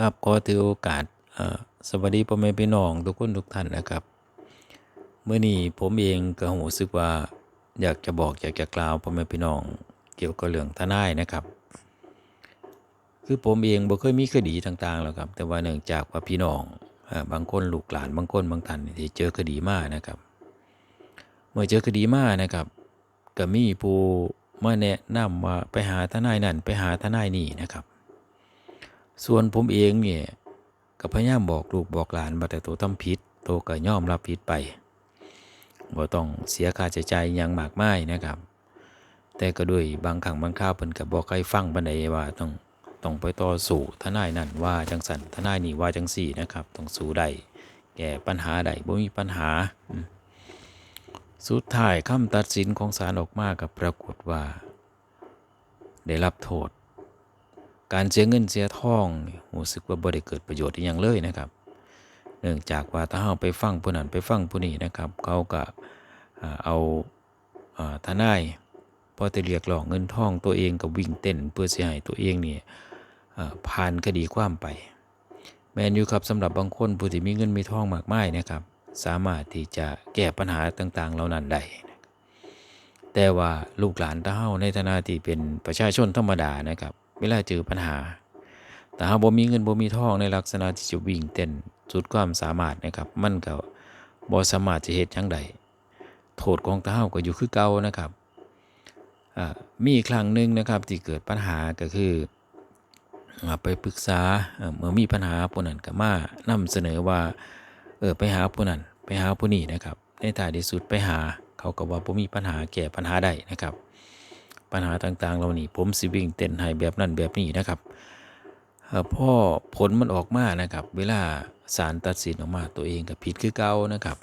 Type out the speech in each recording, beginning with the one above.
ครับขอถือโอกาสสวัสดีพ่อแม่พี่น้องทุกคนทุกท่านนะครับเมื่อนี้ผมเองก็รู้สึกว่าอยากจะบอกอยากจะกล่าวพ่อแม่พี่น้อง เกี่ยวกับเรื่องทนายนะครับ คือผมเองบ่เคยมีคดีต่างๆหรอกครับ แต่ว่าเนื่องจากว่าพี่น้องบางคนลูกหลานบางคนบางท่านที่เจอคดีมานะครับ เมื่อเจอคดีมานะครับก็มีผู้มาแนะนำว่าไปหาทนายนั่นไปหาทนายนี่นะครับ ส่วนผมเองเนี่ยก็พยายามบอกลูกบอกหลานว่าแต่ตัวทำผิดตัวก็ยอมรับผิดไปบ่ต้องเสียค่าใช้จ่ายหยังมากมายนะครับ แต่ก็ด้วยบางครั้งบางคราวเพิ่นก็บ่ใครฟังปานใดว่าต้องต้องไปต่อสู้ทนายนั่นว่าจังสันทนายนี่ว่าจังสี่นะครับ ต้องสู้ได้แก้ปัญหาได้บ่มีปัญหา สุดท้ายคำตัดสินของศาลออกมาก็ปรากฏว่า ได้รับโทษ การเสียเงินเสียทองรู้สึกว่าบ่ได้เกิดประโยชน์อย่างเลยนะครับ เนื่องจากว่าถ้าเราไปฟังผู้นั้นไปฟังผู้นี้นะครับ เขาก็เอาอ่าทนายพอจะเรียกร้องเงินทองตัวเองก็วิ่งเต้นเพื่อเสิให้ตัวเองนี่ผ่านคดีความไป แมนอยู่ครับสำหรับบางคนผู้ที่มีเงินมีทองมากมายนะครับ สามารถที่จะแก้ปัญหาต่างๆเหล่านั้นได้แต่ว่าลูกหลานตาเฮาในฐานะที่เป็นประชาชนธรรมดานะครับ เวลาเจอปัญหา แต่หากบ่มีเงินบ่มีทองในลักษณะที่จะวิ่งเต้นสุดความสามารถนะครับ มันก็บ่สามารถจะเฮ็ดหยังได้โทษของตาเฮาก็อยู่คือเก่านะครับอ่ามีอีกครั้งหนึ่งนะครับที่เกิดปัญหาก็คืออ่าไปปรึกษาเอ่อมื่อมีปัญหาผู้นั้นก็มานำเสนอว่าเออไปหาผู้นั้นไปหาผู้นี้นะครับในท้ายที่สุดไปหาเขาก็ว่าบ่มีปัญหาแก้ปัญหาได้นะครับ ปัญหาต่างๆ เหล่านี้ ผมสิวิ่งเต้นให้แบบนั้นแบบนี้นะครับเอ่อพอผลมันออกมานะครับ เวลาศาลตัดสินออกมาตัวเองก็ผิดคือเก่านะครับ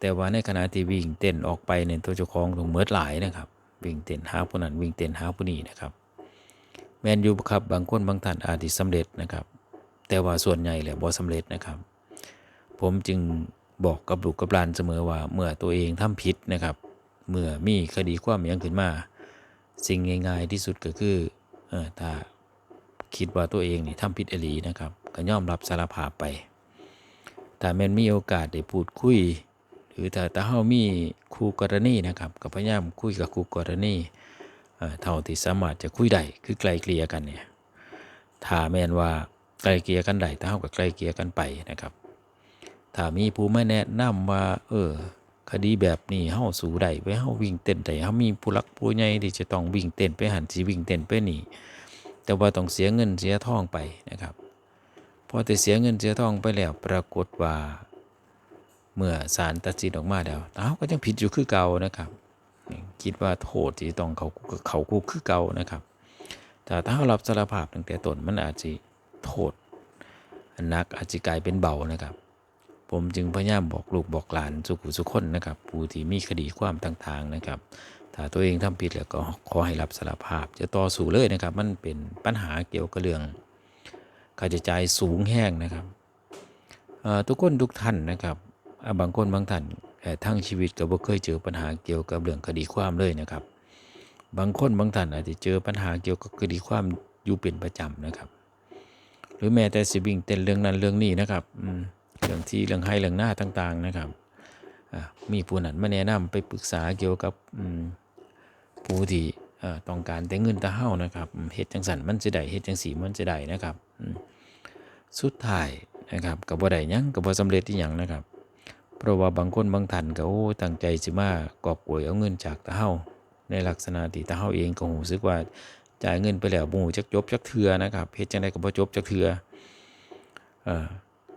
แต่ว่าในขณะที่วิ่งเต้นออกไปในยตัวเจ้าของต้องเมิดหลายนะครับ วิ่งเต้นหาผู้นั้นวิ่งเต้นหาผู้นี้นะครับ แมนยูครับบางคนบางท่านอาจจะสำเร็จนะครับ แต่ว่าส่วนใหญ่แหละบ่สำเร็จนะครับ ผมจึงบอกกับลูกกับหลานเสมอว่าเมื่อตัวเองทำผิดนะครับ เมื่อมีคดีความหยังขึ้นมา สิ่งง่าย ๆ ที่สุดก็คือเออถ้าคิดว่าตัวเองนี่ทำผิดอลีนะครับ ก็ยอมรับสารภาพไปถ้าแม่นมีโอกาสได้พูดคุย หรือถ้าถ้าเฮามีคู่กรณีนะครับก็พยายามคุยกับคู่กรณีเอ่อเท่าที่สามารถจะคุยได้คือไกลเกลี่ยกันเนี่ยถ้าแม่นว่าไกลเกลี่ยกันได้ถ้าเฮาก็ไกลเกลี่ยกันไปนะครับถ้ามีผู้มาแนะนำว่า เออ คดีแบบนี้เฮาสู้ได้ไว้เฮาวิ่งเต้นได้เฮามีผู้หลักผู้ใหญ่ที่จะต้องวิ่งเต้นไปหันสิวิ่งเต้นไปนี่ แต่ว่าต้องเสียเงินเสียทองไปนะครับพอแต่เสียเงินเสียทองไปแล้วปรากฏว่า เมื่อศาลตัดสินออกมาแล้วเขาก็ยังผิดอยู่คือเก่านะครับ คิดว่าโทษที่ต้องเขาเขาคุกคือเก่านะครับ แต่ถ้าเรารับสารภาพตั้งแต่ต้นมันอาจจะโทษหนักอาจจะกลายเป็นเบานะครับ ผมจึงพยายามบอกลูกบอกหลานสุขุสุขคนนะครับ ผู้ที่มีคดีความต่างๆนะครับ ถ้าตัวเองทำผิดแล้วก็ขอให้รับสารภาพ จะต่อสู้เลยนะครับ มันเป็นปัญหาเกี่ยวกับเรื่องค่าใช้จ่ายสูงแห้งนะครับเอ่อทุกคนทุกท่านนะครับอ่าบางคนบางท่านทั้งชีวิตก็บ่เคยเจอปัญหาเกี่ยวกับเรื่องคดีความเลยนะครับ บางคนบางท่านอาจจะเจอปัญหาเกี่ยวกับคดีความอยู่เป็นประจำนะครับ หรือแม้แต่สิวิ่งเต้นเรื่องนั้นเรื่องนี้นะครับอืม เรื่องที่เรื่องให้เรื่องหน้าต่างๆนะครับมีผู้นั้นมาแนะนำไปปรึกษาเกี่ยวกับผู้ที่ต้องการแต่เงินตะเฮานะครับเฮ็ดจังสันมันจะได้เฮ็ดจังสีมันจะได้นะครับสุดท้ายนะครับก็บ่ได้ยังก็บ่สำเร็จอีหยังนะครับ เพราะว่าบางคนบางท่านก็โอ้ตั้งใจสิมากอบโกยเอาเงินจากตะเฮาในลักษณะที่ตะเฮาเองก็รู้สึกว่าจ่ายเงินไปแล้วบ่รู้จักจบจักเทื่อนะครับเฮ็ดจังไดก็บ่จบจักเทื่อเอ่อ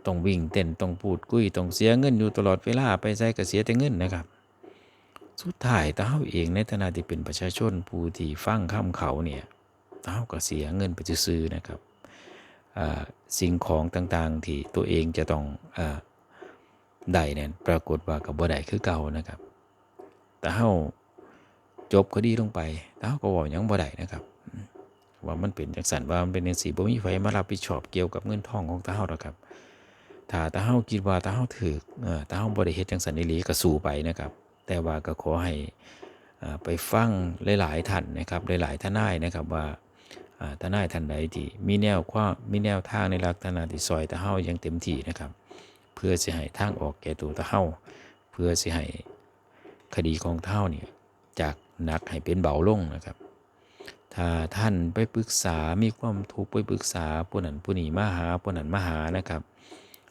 ต้องวิ่งเต้นต้องพูดคุยต้องเสียเงินอยู่ตลอดเวลาไปใช้ก็เสียแต่เงินนะครับ สุดท้ายตาเฮาเองในฐานะที่เป็นประชาชนผู้ที่ฟังคำเขาเนี่ยตาเฮาก็เสียเงินไปซื้อนะครับสิ่งของต่างๆที่ตัวเองจะต้องอได้เนี่ยปรากฏว่ากับบ่ได้คือเก่านะครับแต่เฮาจบคดีลงไปตาเฮาก็เว้าหยังบ่ได้นะครับว่ามันเป็นจังซั่นว่ามันเป็นจังซี่บ่มีไผมารับผิดชอบเกี่ยวกับเงินทองของตาเฮาดอกครับ ถ้าตาเฮาคิดว่าตาเฮาถูกเอ่อตาเฮาบ่ได้เฮ็ดจังซั่นอีหลีก็สู้ไปนะครับ แต่ว่าก็ขอให้อ่าไปฟังหลายๆท่านนะครับหลายๆทนายนะครับว่าอ่าทนายท่านใดที่มีแนวความมีแนวทางในลักษณะที่ซอยตะเฮาอย่างเต็มที่นะครับ เพื่อสิให้ทางออกแก่ตัวตะเฮาเพื่อสิให้คดีของเฮาเนี่ยจากหนักให้เป็นเบาลงนะครับ ถ้าท่านไปปรึกษามีความทุกข์ไปปรึกษาผู้นั้นผู้นี้มาหาผู้นั้นมาหานะครับ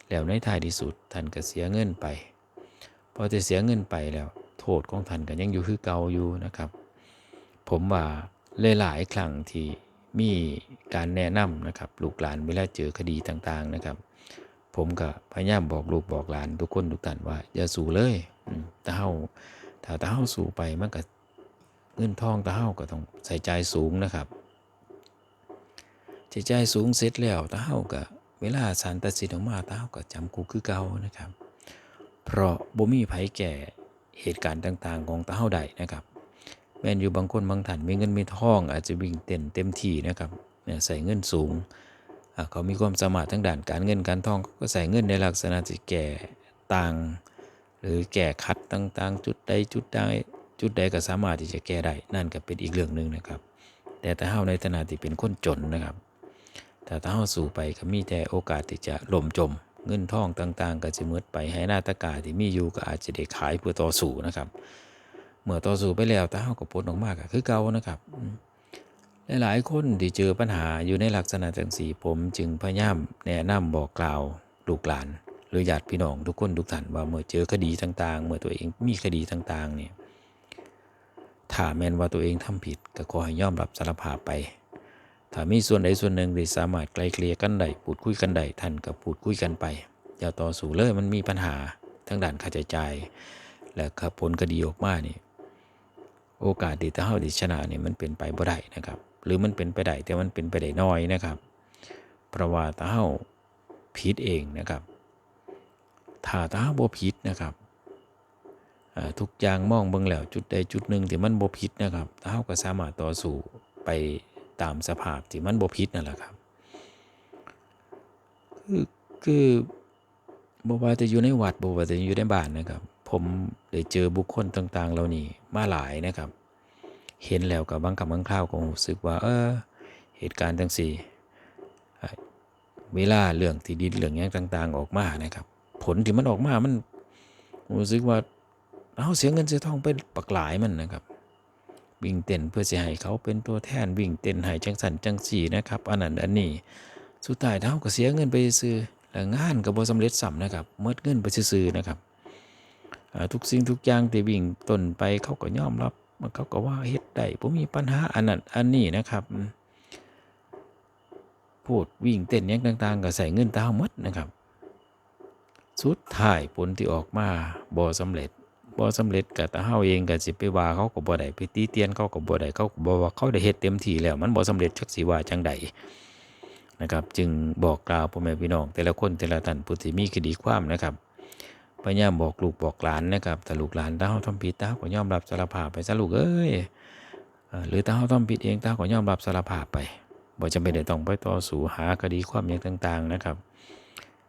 แล้วในท้ายที่สุดท่านก็เสียเงินไปพอจะเสียเงินไปแล้ว โทษของท่านก็ยังอยู่คือเก่าอยู่นะครับ ผมว่าหลายๆครั้งที่มีการแนะนำนะครับลูกหลานเวลาเจอคดีต่างๆนะครับ ผมก็พยายามบอกลูกบอกหลานทุกคนทุกท่านว่า อย่าสู้เลยอืมถ้าเฮาถ้าถ้าเฮาสู้ไปมันก็เงินทองถ้าเฮาก็ต้องใส่ใจสูงนะครับใส่ใจสูงเสร็จแล้วถ้าเฮาก็ เวลาศาลตัดสินออกมาถ้าก็จำคุกคือเก่านะครับ เพราะบ่มีไผแก่เหตุการณ์ต่างๆ ของตาเฮาได้นะครับ แม่นอยู่บางคนบางท่านมีเงินมีทอง อาจจะวิ่งเต้นเต็มที่นะครับใส่เงินสูง เขามีความสามารถทั้งด้านการเงินการทองก็ใส่เงินในลักษณะที่แก่ต่าง หรือแก้ขัดต่างๆ จุดใดจุดใดจุดใดก็สามารถที่จะแก้ได้นั่นก็เป็นอีกเรื่องหนึ่งนะครับ แต่ถ้าเฮาในฐานะที่เป็นคนจนนะครับ แต่ถ้าเฮาสู่ไปก็มีแต่โอกาสที่จะล่มจม เงินทองต่าง ๆ ก็จะมืดไปให้หน้าตะกาที่มีอยู่ก็อาจจะได้ขายเพื่อต่อสู้นะครับ เมื่อต่อสู้ไปแล้วถ้าเฮาก็พ้นออกมาก็คือเก่านะครับหลายๆคนที่เจอปัญหาอยู่ในลักษณะจังสีผมจึงพยายามแนะนำบอกกล่าวลูกหลาน หรือญาติพี่น้องทุกคนทุกท่านว่าเมื่อเจอคดีต่างๆ เมื่อตัวเองมีคดีต่างๆเนี่ยถ้าแม่นว่าตัวเองทำผิดก็ขอให้ยอมรับสารภาพไป ถ้ามีส่วนใดส่วนหนึ่งที่สามารถไกลเกลี่ยกันได้พูดคุยกันได้ท่านก็พูดคุยกันไปอย่าต่อสู้เลยมันมีปัญหาทั้งด้านค่าใช้จ่ายและก็ผลคดีออกมานี่โอกาสที่จะเฮาที่ชนะนี่มันเป็นไปบ่ได้นะครับ หรือมันเป็นไปได้แต่มันเป็นไปได้น้อยนะครับเพราะว่าถ้าเฮาผิดเองนะครับถ้าถ้าเฮาบ่ผิดนะครับทุกอย่างมองเบิ่งแล้วจุดใดจุดหนึ่งที่มันบ่ผิดนะครับถ้าเฮาก็สามารถต่อสู้ไป ตามสภาพที่มันบ่ผิดนั่นแหละครับ คือคือบ่ว่าจะอยู่ในวัดบ่ว่าจะอยู่ในบ้านนะครับ ผมได้เจอบุคคลต่างๆ เหล่านี้มาหลายนะครับ เห็นแล้วกับบางคำบางคราวก็รู้สึกว่า เออ เหตุการณ์จังซี่เอ่อเวลาเรื่องที่ดินเรื่องหยังต่าง ๆ ออกมานะครับ ผลที่มันออกมามันรู้สึกว่าเฮาเสียเงินเสียทองไปปักหลายมันนะครับ วิ่งเต้นเพื่อสิให้เขาเป็นตัวแทนวิ่งเต้นให้จังสันจังสีนะครับอันนั้นอันนี้สุดท้ายเท่าก็เสียเงินไปซื้อแล้วงานก็บ่สำเร็จซ้ำนะครับหมดเงินไปซื้อนะครับทุกสิ่งทุกอย่างที่วิ่งต้นไปเขาก็ยอมรับมันเขาก็ว่าเฮ็ดได้บ่มีปัญหาอันนั้นอันนี้นะครับพูดวิ่งเต้นยังต่าง ๆ ก็ใส่เงินตาหมดนะครับ สุดท้ายผลที่ออกมาบ่สำเร็จ บ่สำเร็จก็ตาเฮาเองก็สิไปว่าเขาก็บ่ได้ไปตีเตียนเขาก็บ่ได้เขาก็บ่ว่าเขาได้เฮ็ดเต็มที่แล้ว มันบ่สำเร็จจักสิว่าจังใดนะครับ จึงบอกกล่าวพ่อแม่พี่น้อง แต่ละคนแต่ละท่านผู้ที่มีคดีความนะครับพยายามบอกลูกบอกหลานนะครับถ้าลูกหลานถ้าเขาทำผิดถ้าขาก็ยอมรับสารภาพไปซะลูกเอ้ยหรือถ้าเขาทำผิดเองถ้าขาก็ยอมรับสารภาพไปบ่จำเป็นต้องไปต่อสู้หาคดีความอย่างต่าง ๆนะครับ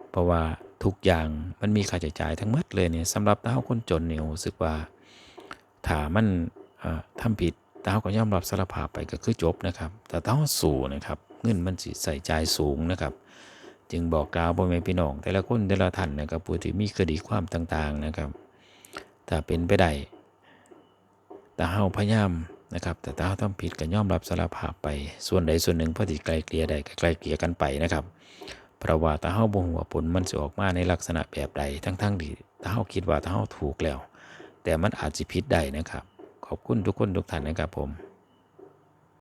เพราะว่า ทุกอย่างมันมีค่าใช้จ่ายทั้งหมดเลยเนี่ยสำหรับถ้าเขาคนจนเนี่ยรู้สึกว่าถ้ามันเอ่อทำผิดถ้าเขาก็ยอมรับสารภาพไปก็คือจบนะครับ แต่ถ้าเขาสู้นะครับเงินมันสิใส่ใจสูงนะครับ จึงบอกกล่าวพ่อแม่พี่น้อง แต่ละคนแต่ละท่านนะครับผู้ที่มีคดีความต่างๆนะครับถ้าเป็นไปได้ต่เฮาพยายามนะครับแต่ถ้าเฮาทำผิดก็ยอมรับสารภาพไปส่วนใดส่วนหนึ่งพอที่ไกลเกลี่ยได้ก็ไกลเกลี่ยกันไปนะครับ เพราะว่าถ้าเฮาบ่ฮู้ว่าผลมันสิออกมาในลักษณะแบบใดทั้งๆที่ถ้าเฮาคิดว่าถ้าเฮาถูกแล้ว แต่มันอาจสิผิดได้นะครับ ขอบคุณทุกคนทุกท่านนะครับผม